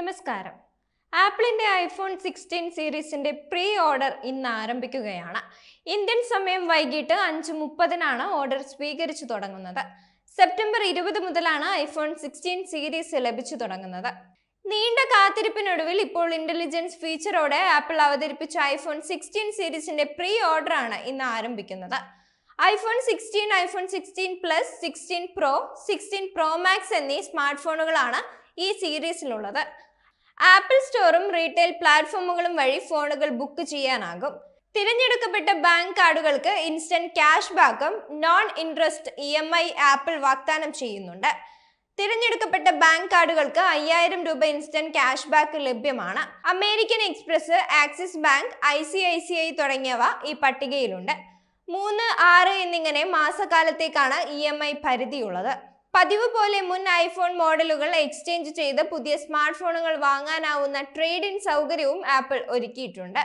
നമസ്കാരം. ആപ്പിളിന്റെ iPhone sixteen സീരീസിന്റെ പ്രീ ഓർഡർ ഇന്ന് ആരംഭിക്കുകയാണ്. ഇന്ത്യൻ സമയം വൈകിട്ട് അഞ്ച് മുപ്പതിനാണ് ഓർഡർ സ്വീകരിച്ചു തുടങ്ങുന്നത്. സെപ്റ്റംബർ ഇരുപത് മുതലാണ് ഐഫോൺ സിക്സ്റ്റീൻ സീരീസ് ലഭിച്ചു തുടങ്ങുന്നത്. നീണ്ട കാത്തിരിപ്പിനൊടുവിൽ ഇപ്പോൾ ഇന്റലിജൻസ് ഫീച്ചറോടെ ആപ്പിൾ അവതരിപ്പിച്ച ഐഫോൺ സിക്സ്റ്റീൻ സീരീസിന്റെ പ്രീ ഓർഡർ ആണ് ഇന്ന് ആരംഭിക്കുന്നത്. IPhone sixteen iPhone sixteen plus sixteen pro sixteen pro max എന്നീ സ്മാർട്ട് ഫോണുകളാണ് ഈ സീരീസിലുള്ളത്. ആപ്പിൾ സ്റ്റോറും റീറ്റെയിൽ പ്ലാറ്റ്ഫോമുകളും വഴി ഫോണുകൾ ബുക്ക് ചെയ്യാനാകും. തിരഞ്ഞെടുക്കപ്പെട്ട ബാങ്ക് കാർഡുകൾക്ക് ഇൻസ്റ്റന്റ് ക്യാഷ് ബാക്കും non interest E M I Apple വാഗ്ദാനം ചെയ്യുന്നുണ്ട്. തിരഞ്ഞെടുക്കപ്പെട്ട ബാങ്ക് കാർഡുകൾക്ക് അയ്യായിരം രൂപ ഇൻസ്റ്റന്റ് ക്യാഷ് ബാക്ക് ലഭ്യമാണ്. American Express Axis Bank I C I C I തുടങ്ങിയവ ഈ പട്ടികയിലുണ്ട്. മൂന്ന് ആറ് എന്നിങ്ങനെ മാസക്കാലത്തേക്കാണ് ഇ എം ഐ പരിധിയുള്ളത്. പതിവ് പോലെ മുൻ ഐഫോൺ മോഡലുകൾ എക്സ്ചേഞ്ച് ചെയ്ത് പുതിയ സ്മാർട്ട് ഫോണുകൾ വാങ്ങാനാവുന്ന ട്രേഡ് ഇൻ സൗകര്യവും ആപ്പിൾ ഒരുക്കിയിട്ടുണ്ട്.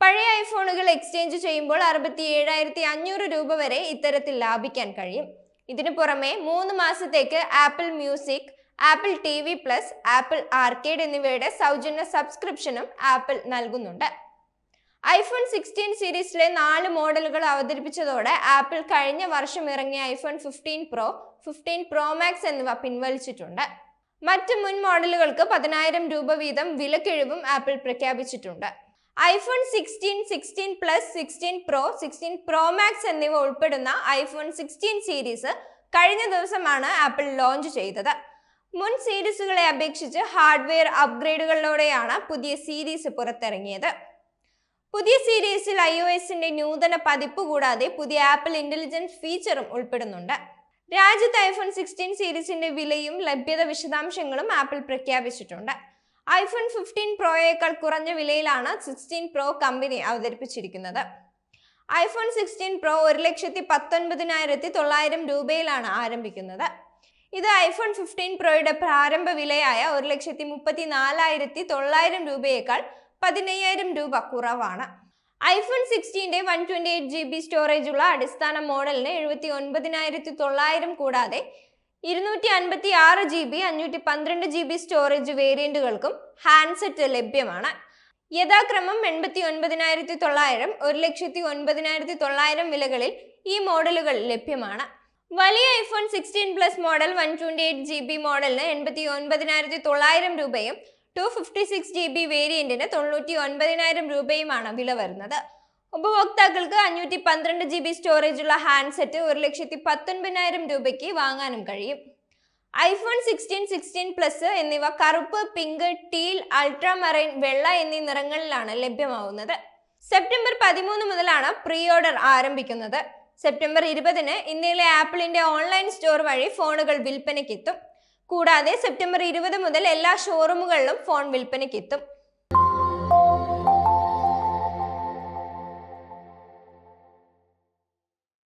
പഴയ ഐഫോണുകൾ എക്സ്ചേഞ്ച് ചെയ്യുമ്പോൾ അറുപത്തി ഏഴായിരത്തി അഞ്ഞൂറ് രൂപ വരെ ഇത്തരത്തിൽ ലാഭിക്കാൻ കഴിയും. ഇതിനു പുറമെ മൂന്ന് മാസത്തേക്ക് Apple music Apple T V plus Apple arcade എന്നിവയുടെ സൗജന്യ സബ്സ്ക്രിപ്ഷനും ആപ്പിൾ നൽകുന്നുണ്ട്. ഐഫോൺ സിക്സ്റ്റീൻ സീരീസിലെ നാല് മോഡലുകൾ അവതരിപ്പിച്ചതോടെ ആപ്പിൾ കഴിഞ്ഞ വർഷം ഇറങ്ങിയ iPhone fifteen pro fifteen pro max എന്നിവ പിൻവലിച്ചിട്ടുണ്ട്. മറ്റ് മുൻ മോഡലുകൾക്ക് പതിനായിരം രൂപ വീതം വിലക്കിഴിവും ആപ്പിൾ പ്രഖ്യാപിച്ചിട്ടുണ്ട്. IPhone sixteen sixteen plus sixteen pro sixteen pro max എന്നിവ ഉൾപ്പെടുന്ന ഐഫോൺ സിക്സ്റ്റീൻ സീരീസ് കഴിഞ്ഞ ദിവസമാണ് ആപ്പിൾ ലോഞ്ച് ചെയ്തത്. മുൻ സീരീസുകളെ അപേക്ഷിച്ച് ഹാർഡ്വെയർ അപ്ഗ്രേഡുകളിലൂടെയാണ് പുതിയ സീരീസ് പുറത്തിറങ്ങിയത്. പുതിയ സീരീസിൽ ഐ ഒ എസിന്റെ നൂതന പതിപ്പ് കൂടാതെ പുതിയ ആപ്പിൾ ഇന്റലിജൻസ് ഫീച്ചറും ഉൾപ്പെടുന്നുണ്ട്. രാജ്യത്ത് ഐഫോൺ സിക്സ്റ്റീൻ സീരീസിന്റെ വിലയും ലഭ്യത വിശദാംശങ്ങളും ആപ്പിൾ പ്രഖ്യാപിച്ചിട്ടുണ്ട്. ഐഫോൺ ഫിഫ്റ്റീൻ പ്രോയേക്കാൾ കുറഞ്ഞ വിലയിലാണ് സിക്സ്റ്റീൻ പ്രോ കമ്പനി അവതരിപ്പിച്ചിരിക്കുന്നത്. ഐഫോൺ സിക്സ്റ്റീൻ പ്രോ ഒരു ലക്ഷത്തി പത്തൊൻപതിനായിരത്തി തൊള്ളായിരം രൂപയിലാണ് ആരംഭിക്കുന്നത്. ഇത് ഐഫോൺ ഫിഫ്റ്റീൻ പ്രോയുടെ പ്രാരംഭ വിലയായ ഒരു ലക്ഷത്തി മുപ്പത്തി നാലായിരത്തി തൊള്ളായിരം രൂപയേക്കാൾ പതിനയ്യായിരം രൂപ കുറവാണ്. IPhone സിക്സ്റ്റീന്റെ one twenty eight G B storage ഉള്ള അടിസ്ഥാന മോഡലിന് എഴുപത്തി ഒൻപതിനായിരത്തി തൊള്ളായിരം കൂടാതെ ഇരുന്നൂറ്റി അൻപത്തി ആറ് ജി ബി അഞ്ഞൂറ്റി പന്ത്രണ്ട് ജി ബി സ്റ്റോറേജ് വേരിയന്റുകൾക്കും ഹാൻഡ്സെറ്റ് ലഭ്യമാണ്. യഥാക്രമം എൺപത്തി ഒൻപതിനായിരത്തി തൊള്ളായിരം ഒരു ലക്ഷത്തി ഒൻപതിനായിരത്തി തൊള്ളായിരം വിലകളിൽ ഈ മോഡലുകൾ ലഭ്യമാണ്. വലിയ iPhone sixteen plus model one twenty eight G B മോഡലിന് എൺപത്തി ഒൻപതിനായിരത്തി തൊള്ളായിരം രൂപയും two fifty six G B വേരിയന്റിന് തൊണ്ണൂറ്റി ഒൻപതിനായിരം രൂപയുമാണ് വില വരുന്നത്. ഉപഭോക്താക്കൾക്ക് അഞ്ഞൂറ്റി പന്ത്രണ്ട് ജി ബി സ്റ്റോറേജ് ഉള്ള ഹാൻഡ്സെറ്റ് ഒരു ലക്ഷത്തി പത്തൊൻപതിനായിരം രൂപയ്ക്ക് വാങ്ങാനും കഴിയും. ഐഫോൺ സിക്സ്റ്റീൻ സിക്സ്റ്റീൻ പ്ലസ് എന്നിവ കറുപ്പ് പിങ്ക് ടീൽ അൾട്രാമറൈൻ വെള്ള എന്നീ നിറങ്ങളിലാണ് ലഭ്യമാവുന്നത്. സെപ്റ്റംബർ പതിമൂന്ന് മുതലാണ് പ്രീ ഓർഡർ ആരംഭിക്കുന്നത്. സെപ്റ്റംബർ ഇരുപതിന് ഇന്ത്യയിലെ ആപ്പിളിന്റെ ഓൺലൈൻ സ്റ്റോർ വഴി ഫോണുകൾ വിൽപ്പനയ്ക്കെത്തും. കൂടാതെ സെപ്റ്റംബർ ഇരുപത് മുതൽ എല്ലാ ഷോറൂമുകളിലും ഫോൺ വിൽപ്പനയ്ക്കെത്തും